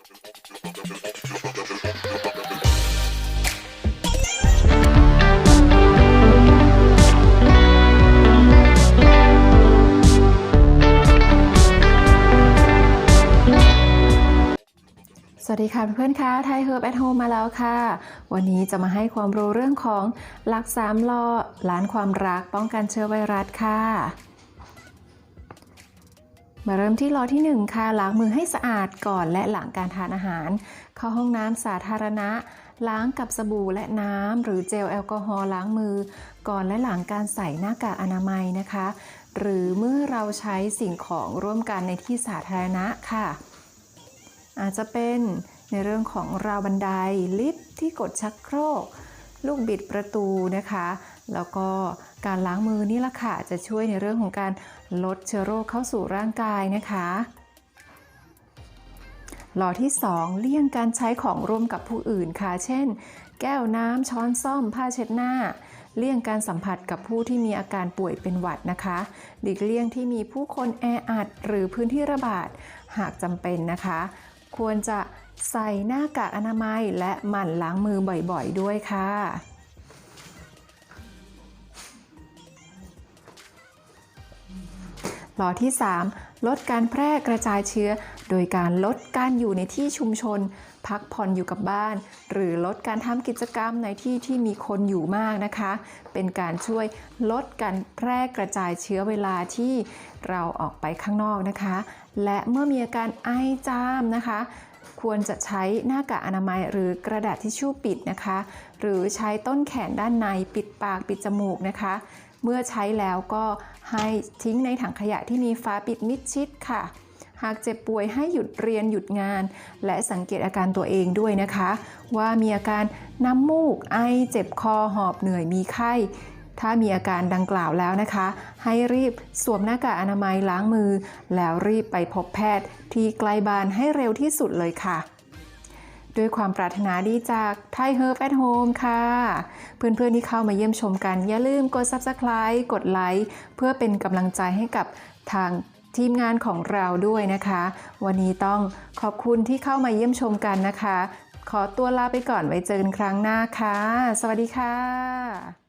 สวัสดีค่ะเพื่อนๆค่ะไทยเฮิร์บแอทโฮมมาแล้วค่ะ วันนี้จะมาให้ความรู้เรื่องของหลักสามลอล้านความรักป้องกันเชื้อไวรัสค่ะ มาเริ่มที่ล้อที่ 1 ค่ะ ล้างมือให้สะอาดก่อนและหลังการทานอาหาร เข้าห้องน้ำสาธารณะ ล้างกับสบู่และน้ำ หรือเจลแอลกอฮอล์ล้างมือ ก่อนและหลังการใส่หน้ากากอนามัยนะคะ หรือเมื่อเราใช้สิ่งของร่วมกันในที่สาธารณะค่ะ อาจจะเป็นในเรื่องของราวบันไดลิฟต์ที่กดชักโครก ลูกบิดประตูนะคะ แล้วก็การล้างมือนี่ละค่ะจะช่วยในเรื่องของการลดเชื้อโรคเข้าสู่ร่างกายนะคะหล่อที่ 2 เลี่ยงการใช้ของร่วมกับผู้อื่นค่ะ เช่น แก้วน้ำช้อนซ่อม ผ้าเช็ดหน้า เลี่ยงการสัมผัสกับผู้ที่มีอาการป่วยเป็นหวัดนะคะหลีกเลี่ยงที่มีผู้คนแออัดหรือพื้นที่ระบาดหากจำเป็นนะคะ ควรจะใส่หน้ากากอนามัยและหมั่นล้างมือบ่อยๆ ด้วยค่ะ หลอที่ 3 ลดการแพร่กระจายเชื้อ โดยการลดการอยู่ในที่ชุมชน พักผ่อนอยู่กับบ้าน หรือลดการทำกิจกรรมในที่ที่มีคนอยู่มากนะคะ เป็นการช่วยลดการแพร่กระจายเชื้อเวลาที่เราออกไปข้างนอกนะคะ และเมื่อมีอาการไอจามนะคะควรจะใช้หน้ากากอนามัยหรือกระดาษทิชชู่ปิดนะคะ หรือใช้ต้นแขนด้านในปิดปากปิดจมูกนะคะ เมื่อใช้แล้วก็ให้ทิ้งในถังขยะที่มีฝาปิดมิดชิดค่ะ หากเจ็บป่วยให้หยุดเรียนหยุดงาน และสังเกตอาการตัวเองด้วยนะคะ ว่ามีอาการน้ำมูก ไอเจ็บคอหอบเหนื่อยมีไข้ถ้ามีอาการดังกล่าวแล้วนะคะ ให้รีบสวมหน้ากากอนามัยล้างมือ แล้วรีบไปพบแพทย์ที่ใกล้บ้านให้เร็วที่สุดเลยค่ะ ด้วยความปรารถนาดีจากไทยเฮอร์บแอทโฮมค่ะ เพื่อนๆที่เข้ามาเยี่ยมชมกัน อย่าลืมกด Subscribe กดไลค์เพื่อเป็นกำลังใจให้กับทางทีมงานของเราด้วยนะคะ วันนี้ต้องขอบคุณที่เข้ามาเยี่ยมชมกันนะคะ ขอตัวลาไปก่อนไว้เจอกันครั้งหน้าค่ะ สวัสดีค่ะ